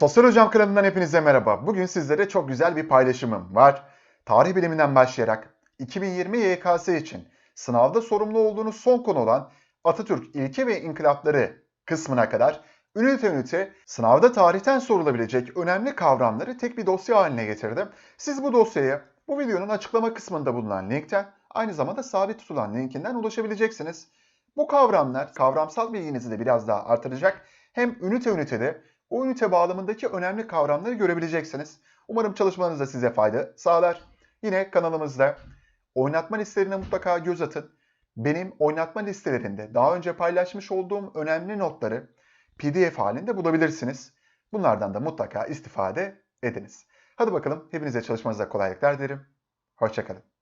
Sosyal Hocam kanalından hepinize merhaba. Bugün sizlere çok güzel bir paylaşımım var. Tarih biliminden başlayarak 2020 YKS için sınavda sorumlu olduğunuz son konu olan Atatürk ilke ve inkılapları kısmına kadar ünite ünite sınavda tarihten sorulabilecek önemli kavramları tek bir dosya haline getirdim. Siz bu dosyaya bu videonun açıklama kısmında bulunan linkten aynı zamanda sabit tutulan linkinden ulaşabileceksiniz. Bu kavramlar kavramsal bilginizi de biraz daha artıracak. Hem ünite ünitede o ünite bağlamındaki önemli kavramları görebileceksiniz. Umarım çalışmanız da size fayda sağlar. Yine kanalımızda oynatma listelerine mutlaka göz atın. Benim oynatma listelerinde daha önce paylaşmış olduğum önemli notları PDF halinde bulabilirsiniz. Bunlardan da mutlaka istifade ediniz. Hadi bakalım hepinize çalışmanıza kolaylıklar dilerim. Hoşçakalın.